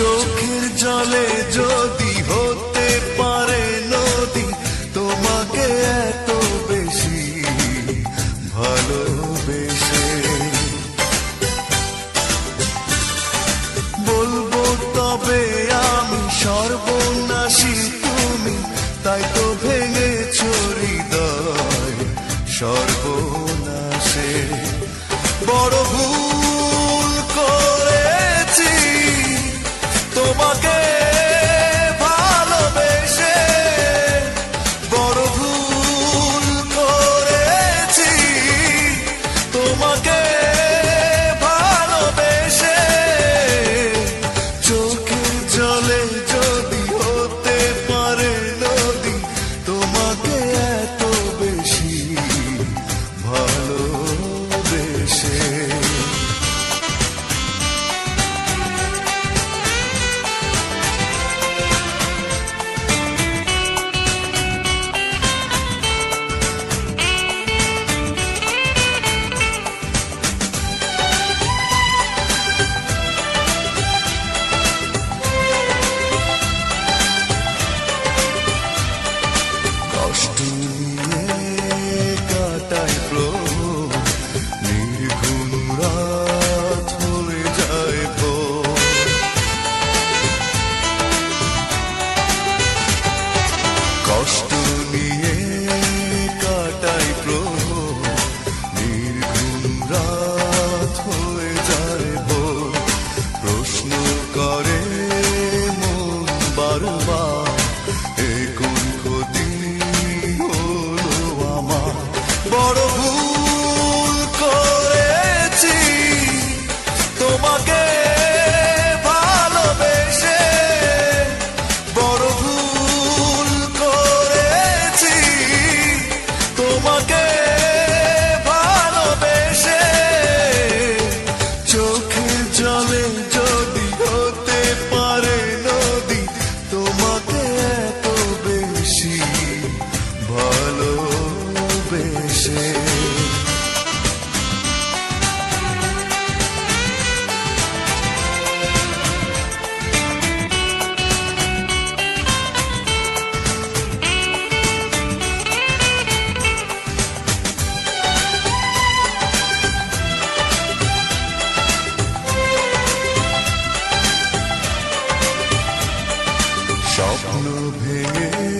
চোখের জলে যদি হতে পারে নদী, তোমাকে এত বেশি ভালোবেসে। বলব তবে আমি সর্বনাশী তুমি, তাই তো ভেঙে ছড়ি দয় সর্বনাশে। বড় மாறுவா গেছে স্বপ্ন ভেঙে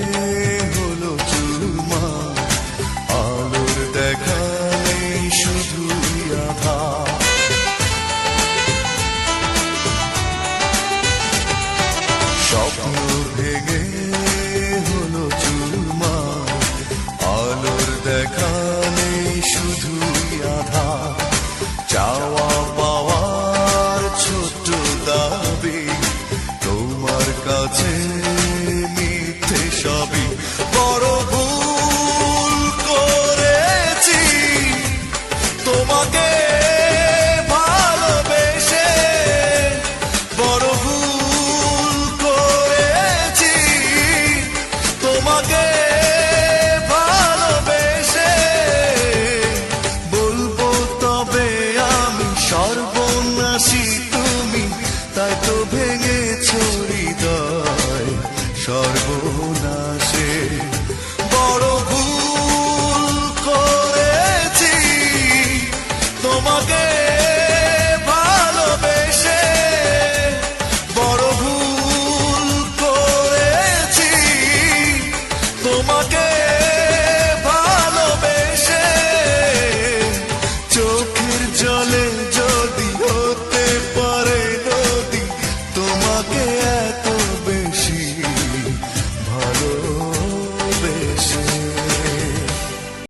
স্বপ্ন ভেঙে হলো চুরমা। আলোর দেখা শুধু আধা। চাওয়া পাওয়ার ছোট্ট দাবি, তোমার কাছে মিথ্যে সবই। বড় ভুল করেছি, তোমাকে